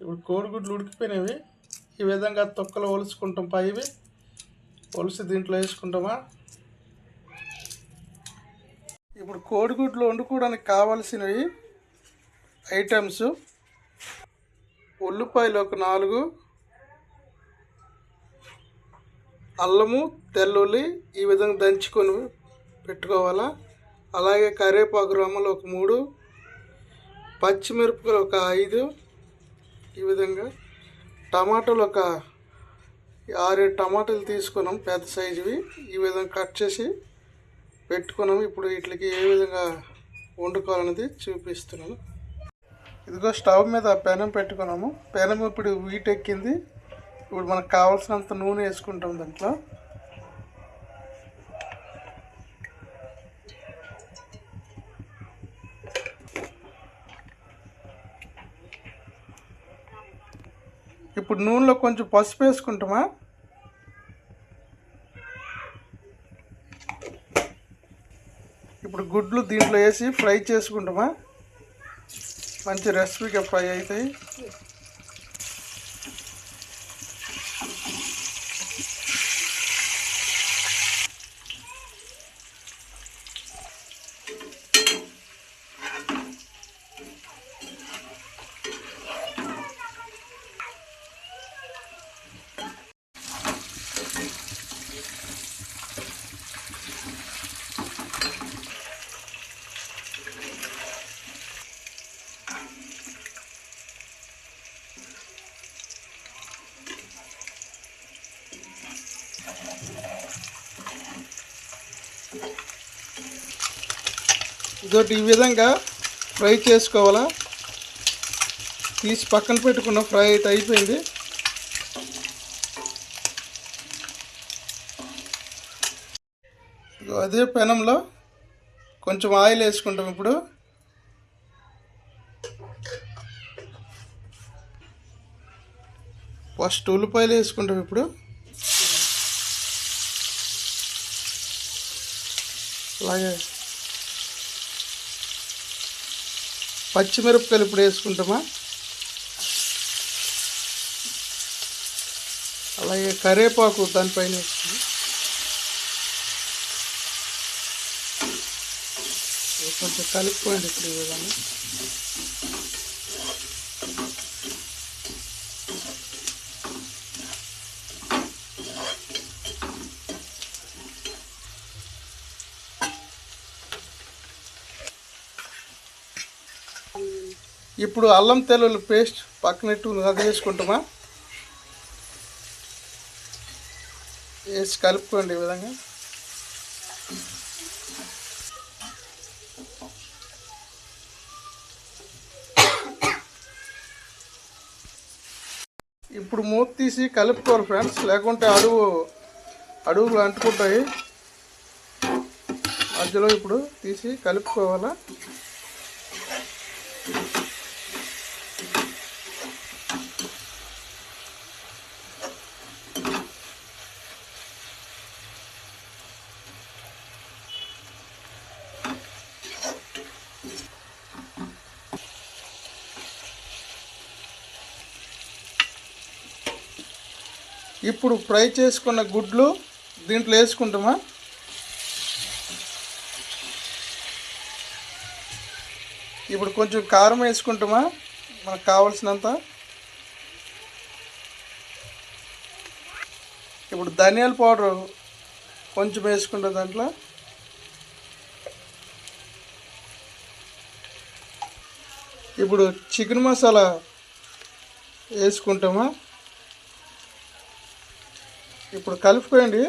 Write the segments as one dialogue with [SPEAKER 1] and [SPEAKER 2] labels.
[SPEAKER 1] ఇప్పుడు కోడిగుడ్లు ఉడికిపోయినవి. ఈ విధంగా తొక్కలు ఒలుచుకుంటాం పైవి. ఒలిసి దీంట్లో వేసుకుంటామా? ఇప్పుడు కోడిగుడ్లు వండుకోవడానికి కావాల్సినవి ఐటమ్స్. ఉల్లిపాయలు ఒక నాలుగు. అల్లము తెల్లుల్లి ఈ విధంగా దంచుకొని పెట్టుకోవాలా? అలాగే కరివేపాకు రమ్మలు ఒక మూడు. పచ్చిమిరపకాయలు ఒక ఐదు. ఈ విధంగా టమాటాలు ఒక ఆరేడు టమాటాలు తీసుకున్నాం పెద్ద సైజువి. ఈ విధంగా కట్ చేసి పెట్టుకున్నాం. ఇప్పుడు వీటికి ఏ విధంగా వండుకోవాలనేది చూపిస్తున్నాను. ఇదిగో స్టవ్ మీద పెనం పెట్టుకున్నాము. పెనం ఇప్పుడు వీటెక్కింది. ఇప్పుడు మనకు కావాల్సినంత నూనె వేసుకుంటాం దాంట్లో. ఇప్పుడు నూనెలో కొంచెం పసుపు వేసుకుంటామా? ఇప్పుడు గుడ్లు దీంట్లో వేసి ఫ్రై చేసుకుంటామా? మంచి రెసిపీగా ఫ్రై అవుతాయి. ఇదొకటి ఈ విధంగా ఫ్రై చేసుకోవాలా? తీసి పక్కన పెట్టుకున్న ఫ్రై అయితే అయిపోయింది. అదే పెనంలో కొంచెం ఆయిల్ వేసుకుంటాం ఇప్పుడు. ఫస్ట్ ఉల్లిపాయలు వేసుకుంటాం ఇప్పుడు. అలాగే పచ్చిమిరపకాయలు ఇప్పుడు వేసుకుంటామా? అలాగే కరివేపాకు దానిపైన వేసుకుంటాం కొంచెం కలుపుకోండి ఇప్పుడు ఈ విధంగా. ఇప్పుడు అల్లం తెల్లుల్లి పేస్ట్ పక్కనట్టు అది వేసుకుంటామా? వేసి కలుపుకోండి ఈ విధంగా. ఇప్పుడు మూత తీసి కలుపుకోవాలి ఫ్రెండ్స్. లేకుంటే అడుగు అడుగులు అంటుకుంటాయి. మధ్యలో ఇప్పుడు తీసి కలుపుకోవాలా? ఇప్పుడు ఫ్రై చేసుకున్న గుడ్లు దీంట్లో వేసుకుంటామా? ఇప్పుడు కొంచెం కారం వేసుకుంటామా? మనకు కావాల్సినంత. ఇప్పుడు ధనియాల పౌడర్ కొంచెం వేసుకుంటాం దాంట్లో. ఇప్పుడు చికెన్ మసాలా వేసుకుంటామా? ఇప్పుడు కలుపుకోండి.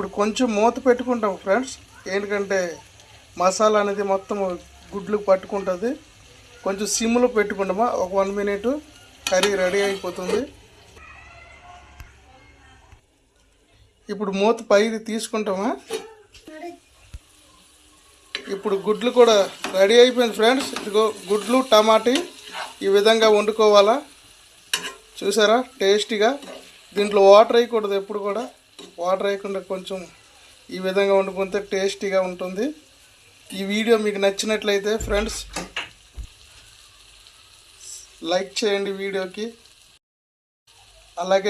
[SPEAKER 1] ఇప్పుడు కొంచెం మూత పెట్టుకుంటాం ఫ్రెండ్స్. ఎందుకంటే మసాలా అనేది మొత్తం గుడ్లు పట్టుకుంటుంది. కొంచెం సిమ్లో పెట్టుకుంటామా? ఒక వన్ మినిట్ కర్రీ రెడీ అయిపోతుంది. ఇప్పుడు మూత పైది తీసుకుంటామా? ఇప్పుడు గుడ్లు కూడా రెడీ అయిపోయింది ఫ్రెండ్స్. ఇదిగో గుడ్లు టమాటీ ఈ విధంగా వండుకోవాలా? చూసారా? టేస్టీగా. దీంట్లో వాటర్ వేయకూడదు ఎప్పుడు కూడా. వాటర్ వేయకుండా కొంచెం ఈ విధంగా వండుకుంటే టేస్టీగా ఉంటుంది. ఈ వీడియో మీకు నచ్చినట్లయితే ఫ్రెండ్స్ లైక్ చేయండి వీడియోకి. అలాగే